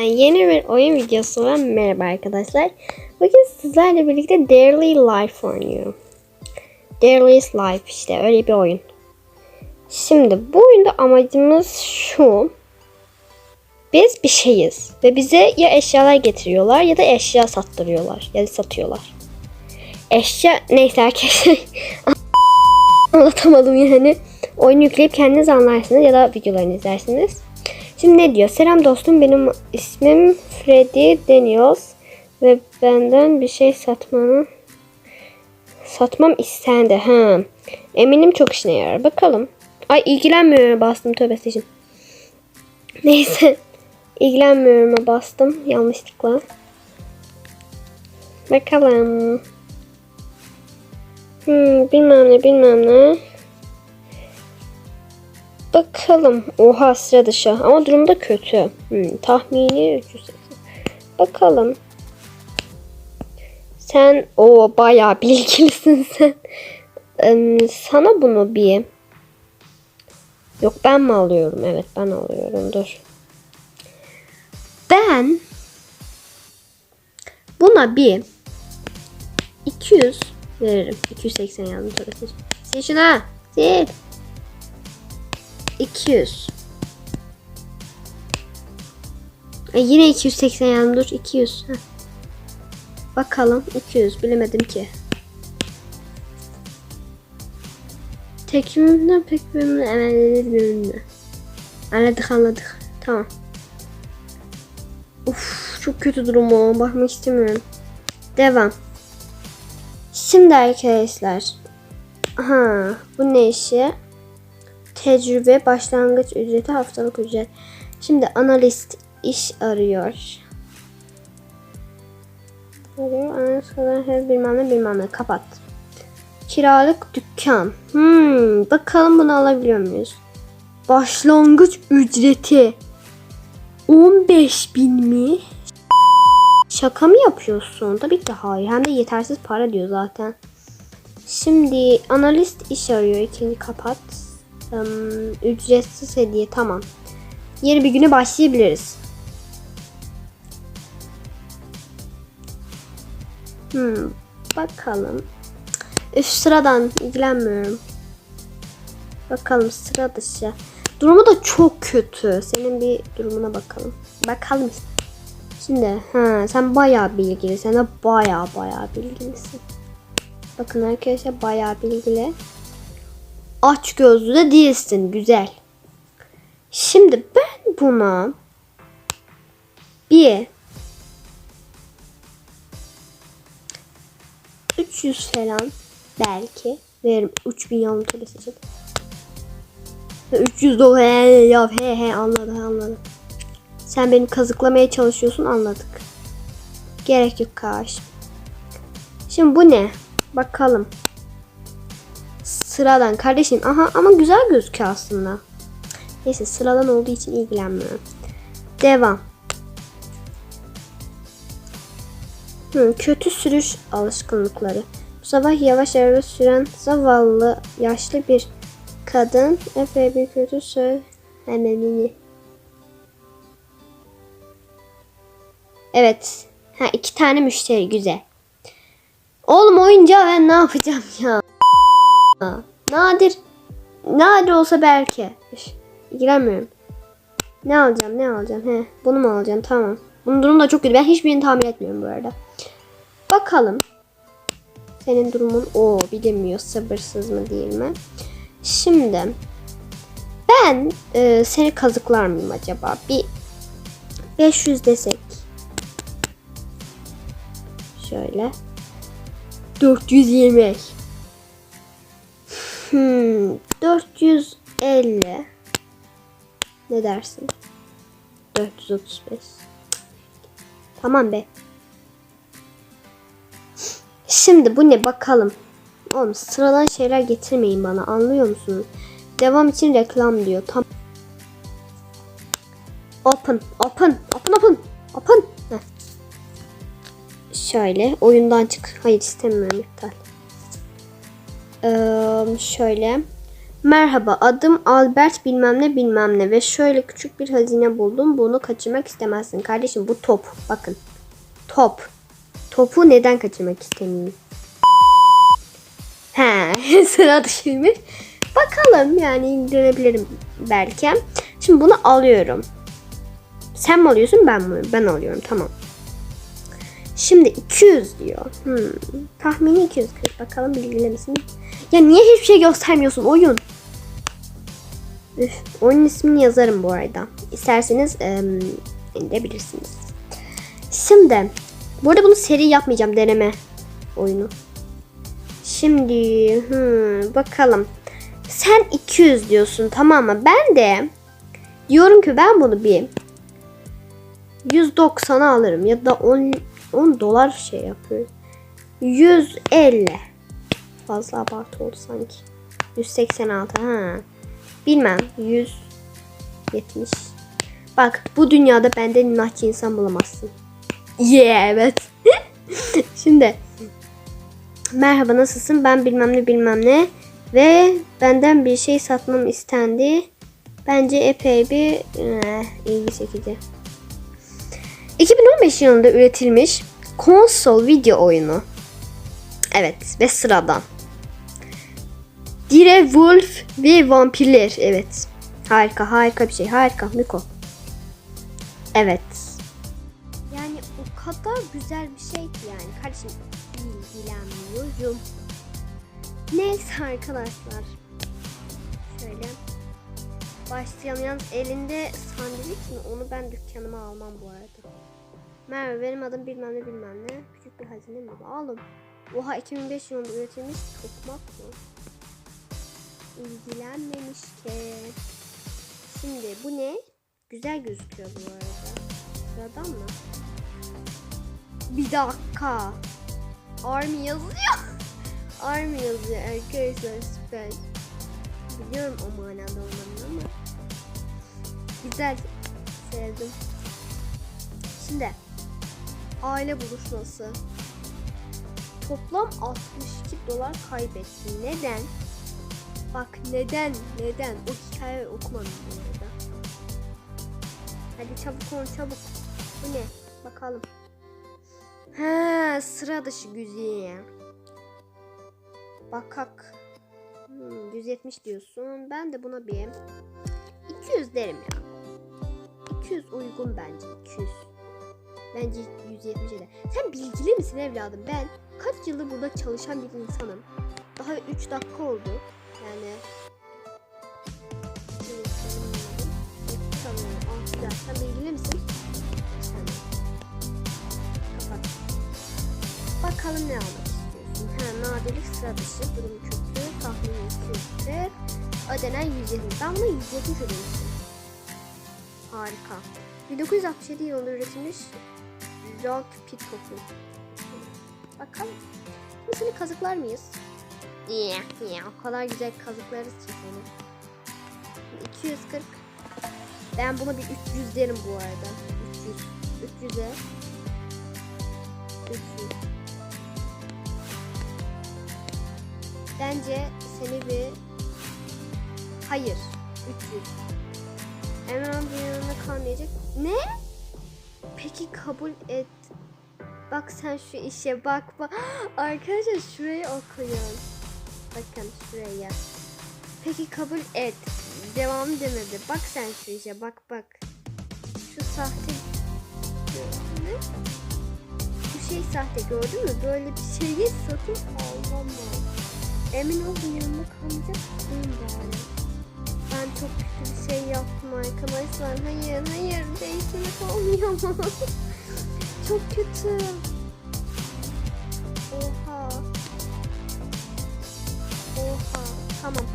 Yeni bir oyun videosu var. Merhaba arkadaşlar. Bugün sizlerle birlikte Daily Life oynuyorum. Daily's Life işte öyle bir oyun. Şimdi bu oyunda amacımız şu. Biz bir şeyiz ve bize ya eşyalar getiriyorlar ya da eşya sattırıyorlar ya da satıyorlar. Eşya neyse arkadaşlar anlatamadım yani. Oyunu yükleyip kendiniz anlarsınız ya da videolarını izlersiniz. Şimdi ne diyor? Selam dostum benim ismim Freddy Daniels ve benden bir şey satmanı satmam istendi. Ha. Eminim çok işine yarar. Bakalım. Ay ilgilenmiyorum bastım tövbe seçim. Neyse. İlgilenmiyorum bastım yanlışlıkla. Bakalım. Hmm, bilmem ne bilmem ne. Bakalım. Oha sıra dışı. Ama durum da kötü. Hmm, tahmini 380. Bakalım. Sen o bayağı bilgilisin sen. Sana bunu bir Yok ben mi alıyorum? Evet ben alıyorum. Dur. Ben buna bir 200 veririm. 280 yazdım sonra. Sil şuna. Sil. 200. E yine 280 yazdım. Dur 200. Heh. Bakalım 200 bilemedim ki. Tekimimden pek memnun emelleri Anladık anladık. Tamam. Uf çok kötü durum o. Bakmak istemiyorum. Devam. Şimdi arkadaşlar. Ha, bu ne işi? Tecrübe, başlangıç ücreti, haftalık ücret. Şimdi analist iş arıyor. Arıyor, analist kadar her bilmem ne bilmem ne. Kapat. Kiralık dükkan. Hmm, bakalım bunu alabiliyor muyuz? Başlangıç ücreti. 15 bin mi? Şaka mı yapıyorsun? Tabii ki hayır. Hem de yetersiz para diyor zaten. Şimdi analist iş arıyor. İkinci kapat. Um, ücretsiz hediye tamam. Yeni bir güne başlayabiliriz. Hmm, bakalım. Üf sıradan ilgilenmiyorum. Bakalım sıra dışı. Durumu da çok kötü. Senin bir durumuna bakalım. Bakalım. Şimdi ha, sen bayağı bilgili. Sen de bayağı bayağı bilgilisin. Bakın arkadaşlar bayağı bilgili. Aç gözlü de değilsin. Güzel. Şimdi ben buna bir 300 falan belki veririm. 3000 yalın türlü seçip. 300 dolar ya he he anladı anladı. Sen beni kazıklamaya çalışıyorsun anladık. Gerek yok kardeşim. Şimdi bu ne? Bakalım. Sıradan kardeşim. Aha ama güzel gözüküyor aslında. Neyse sıradan olduğu için ilgilenmiyorum. Devam. Hı, kötü sürüş alışkanlıkları. Bu sabah yavaş araba süren zavallı yaşlı bir kadın epey bir kötü söylememini. Evet. Ha iki tane müşteri güzel. Oğlum oyuncağı ben ne yapacağım ya? Nadir. Nadir olsa belki. Üş, İlgilenmiyorum. Ne alacağım ne alacağım? He, bunu mu alacağım? Tamam. Bunun durumu da çok kötü. Ben hiçbirini tahmin etmiyorum bu arada. Bakalım. Senin durumun o bilemiyor. Sabırsız mı değil mi? Şimdi ben e, seni kazıklar mıyım acaba? Bir 500 desek. Şöyle. 420. Hmm, 450. Ne dersin? 435. Tamam be. Şimdi bu ne bakalım. Oğlum sıradan şeyler getirmeyin bana anlıyor musunuz? Devam için reklam diyor. Tam Open, open, open, open, open. Heh. Şöyle oyundan çık. Hayır istemiyorum iptal. Şöyle Merhaba adım Albert bilmem ne bilmem ne ve şöyle küçük bir hazine buldum. Bunu kaçırmak istemezsin. Kardeşim bu top. Bakın. Top. Topu neden kaçırmak istemeyeyim? He sıra dışıymış. Bakalım yani indirebilirim belki. Şimdi bunu alıyorum. Sen mi alıyorsun ben mi? Ben alıyorum tamam. Şimdi 200 diyor. Hmm. Tahmini 240. Bakalım bilgili misin? Ya niye hiçbir şey göstermiyorsun oyun? Üf, oyun ismini yazarım bu arada. İsterseniz em, indirebilirsiniz. Şimdi burada bunu seri yapmayacağım deneme oyunu. Şimdi hmm, bakalım. Sen 200 diyorsun tamam mı? Ben de diyorum ki ben bunu bir 190'a alırım ya da 10 10 dolar şey yapıyor. 150. Fazla abartı oldu sanki. 186 ha. Bilmem 170. Bak bu dünyada benden inatçı insan bulamazsın. Yeah evet. Şimdi merhaba nasılsın ben bilmem ne bilmem ne ve benden bir şey satmam istendi. Bence epey bir eh, ilgi çekici. 2015 yılında üretilmiş konsol video oyunu. Evet ve sıradan. Dire Wolf ve vampirler. Evet. Harika harika bir şey. Harika Miko. Evet. Yani o kadar güzel bir şey ki yani. Kardeşim ilgilenmiyorum. Neyse arkadaşlar. Şöyle. Başlayalım. Yalnız elinde sandviç mi? Onu ben dükkanıma almam bu arada. Merhaba benim adım bilmem ne bilmem ne. Küçük bir hazine mi? Oğlum. Oha 2005 yılında üretilmiş tokmak mı? İlgilenmemiş ki. Şimdi bu ne? Güzel gözüküyor bu arada. Sıradan mı? Bir dakika. Army yazıyor. Army yazıyor arkadaşlar süper. Biliyorum o manada olmanın ama. Güzel. Sevdim. Şimdi aile buluşması. Toplam 62 dolar kaybettim. Neden? Bak neden? Neden? O hikayeyi okumadım bu arada. Hadi çabuk ol çabuk. Bu ne? Bakalım. Ha sıra dışı güzel. Bakak. Hmm, 170 diyorsun. Ben de buna bir 200 derim ya. 200 uygun bence. 200. Bence 170 de. Sen bilgili misin evladım? Ben kaç yıldır burada çalışan bir insanım. Daha 3 dakika oldu. Evet, Tamam. Ah, güzel. Sen bilgili misin? Kapat. Bakalım ne almak istiyorsun? Ha, nadirlik sıra dışı, durum kötü, tahmin 240, ödenen 120. Ben buna 170 ödemiştim. Harika. 1967 yılında üretilmiş Rock Pit topu. Bakalım. Şimdi seni kazıklar mıyız? Ya, ya, o kadar güzel kazıklarız ki seni. 240. Ben buna bir 300 derim bu arada. 300. 300'e. 300. Bence seni bir... Hayır. 300. Hemen bir yanında kalmayacak. Ne? Peki kabul et. Bak sen şu işe bak bak. Arkadaşlar şurayı okuyun. Bakın şuraya. Peki kabul et. Devam demedi. Bak sen şu işe bak bak. Şu sahte ne? Bu şey sahte gördün mü? Böyle bir şeyi satın almam Emin ol bu yanında kalmayacak mısın bari? Ben çok kötü bir şey yaptım arkadaşlar. Hayır hayır değiştirmek olmuyor mu? çok kötü.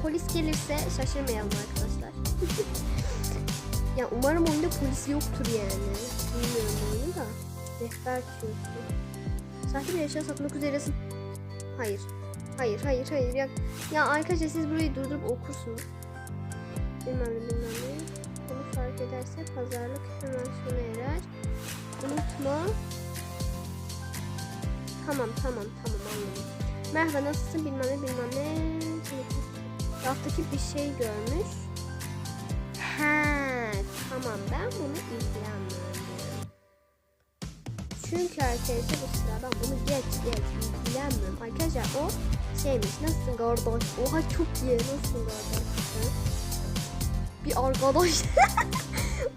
Polis gelirse şaşırmayalım arkadaşlar. ya umarım oyunda polis yoktur yani. Bilmiyorum oyunu da. Rehber çünkü. Sahte bir eşya satmak üzeresin. Hayır. Hayır hayır hayır. Ya, ya arkadaşlar siz burayı durdurup okursunuz. Bilmem ne bilmem ne. Bunu fark ederse pazarlık hemen sona erer. Unutma. Tamam tamam tamam anladım. Merhaba nasılsın bilmem ne bilmem ne. Raftaki bir şey görmüş. He, tamam ben bunu ilgilenmiyorum. Çünkü arkadaşlar bu sıradan bunu geç geç ilgilenmiyorum. Arkadaşlar o şeymiş nasılsın kardeş? Oha çok iyi nasılsın kardeş? Bir arkadaş.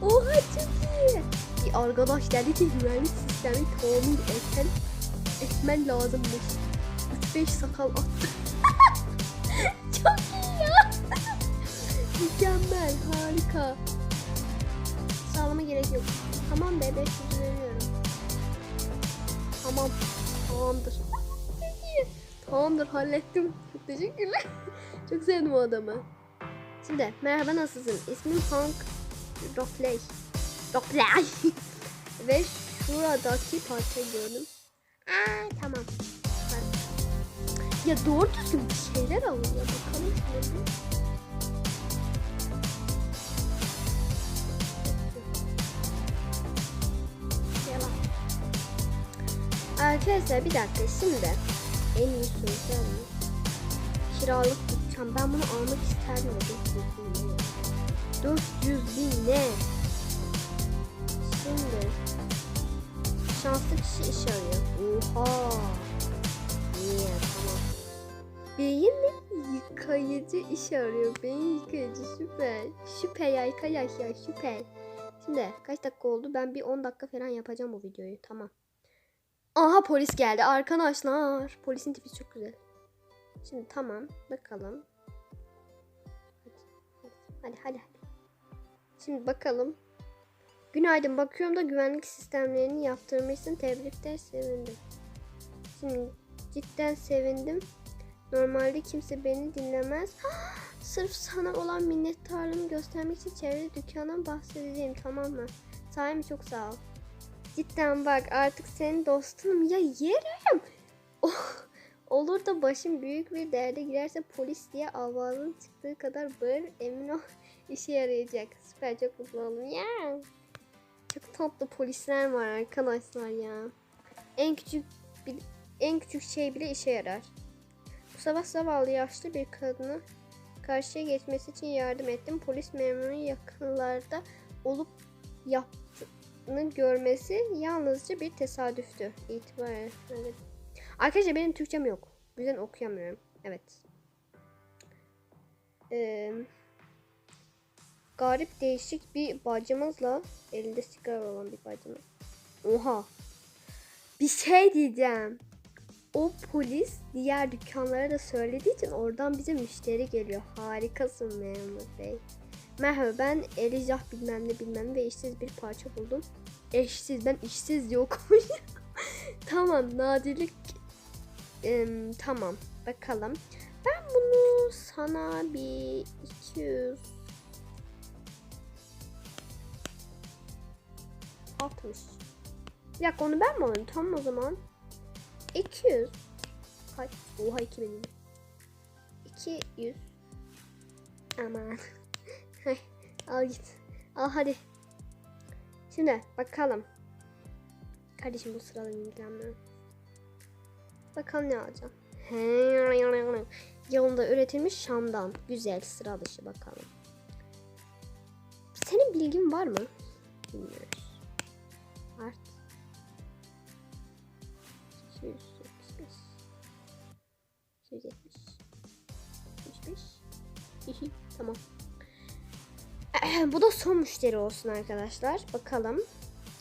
Oha çok iyi. Bir arkadaş dedi ki güvenlik sistemi tamir etmen, etmen lazımmış. 3-5 sakal attı. Mükemmel, harika. Sağlama gerek yok. Tamam be 500 veriyorum. Tamam, tamamdır. Tamamdır, hallettim. Çok teşekkürler. Çok sevdim o adamı. Şimdi merhaba nasılsın? İsmim Hank Rockley. Rockley. Ve şuradaki parça gördüm. Aa tamam. Ya doğru düzgün bir şeyler Arkadaşlar bir dakika şimdi en iyi sözler mi? Kiralık dükkan. Ben bunu almak isterdim. ama 400 bin ne? 400 bin ne? Şimdi şanslı kişi iş arıyor. Oha. Niye? Tamam. Beyin yıkayıcı iş arıyor. Beyin yıkayıcı süper. Süper arkadaşlar süper. Şimdi kaç dakika oldu? Ben bir 10 dakika falan yapacağım bu videoyu. Tamam. Aha polis geldi arkadaşlar. Polisin tipi çok güzel. Şimdi tamam bakalım. Hadi hadi hadi. Şimdi bakalım. Günaydın bakıyorum da güvenlik sistemlerini yaptırmışsın. Tebrikler sevindim. Şimdi cidden sevindim. Normalde kimse beni dinlemez. Sırf sana olan minnettarlığımı göstermek için çevre dükkandan bahsedeceğim tamam mı? Sahi çok sağ ol. Cidden bak artık senin dostunum ya yerim. Oh, olur da başım büyük bir derde girerse polis diye avazın çıktığı kadar bağır emin ol işe yarayacak. Süper çok mutlu oldum ya. Çok tatlı polisler var arkadaşlar ya. En küçük bir, en küçük şey bile işe yarar. Bu sabah zavallı yaşlı bir kadına karşıya geçmesi için yardım ettim. Polis memurunun yakınlarda olup yaptığını görmesi yalnızca bir tesadüftü. İtibar evet. Arkadaşlar benim Türkçem yok. Bu yüzden okuyamıyorum. Evet. Ee, garip değişik bir bacımızla elinde sigara olan bir bacımız. Oha. Bir şey diyeceğim. O polis diğer dükkanlara da söylediği için oradan bize müşteri geliyor. Harikasın memur bey. Merhaba ben Elijah bilmem ne bilmem ve işsiz bir parça buldum. Eşsiz ben işsiz yok. tamam nadirlik Em, tamam bakalım. Ben bunu sana bir 200 60 Bir dakika onu ben mi alayım? Tamam o zaman. 200 Kaç? Oha 2000 200 Aman. Al git. Al hadi. Şimdi bakalım. Kardeşim bu sırada ilgilenmiyorum. Bakalım ne alacağım. Yolunda üretilmiş Şam'dan. Güzel sıra dışı bakalım. Senin bilgin var mı? Bilmiyoruz. Art. 275. 270. 75. tamam. Bu da son müşteri olsun arkadaşlar. Bakalım.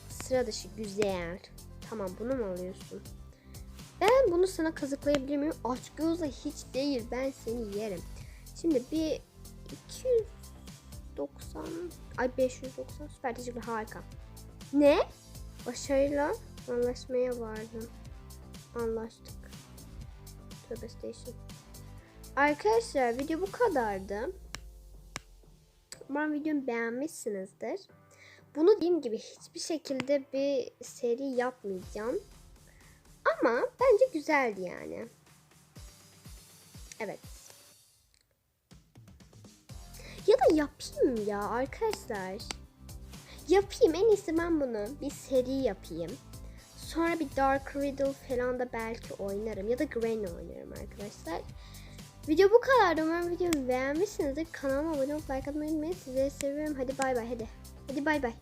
Sıra dışı güzel. Tamam bunu mu alıyorsun? Ben bunu sana kazıklayabilir miyim? Aç gözle hiç değil. Ben seni yerim. Şimdi bir 290 ay 590 süper teşekkür harika. Ne? Başarıyla anlaşmaya vardım. Anlaştık. Tövbe station. Arkadaşlar video bu kadardı. Umarım videomu beğenmişsinizdir. Bunu dediğim gibi hiçbir şekilde bir seri yapmayacağım. Ama bence güzeldi yani. Evet. Ya da yapayım ya arkadaşlar. Yapayım en iyisi ben bunu bir seri yapayım. Sonra bir Dark Riddle falan da belki oynarım. Ya da Granny oynarım arkadaşlar. Video bu kadar. Umarım videomu beğenmişsinizdir. Kanalıma abone olup like atmayı unutmayın. Sizleri seviyorum. Hadi bay bay hadi. Hadi bay bay.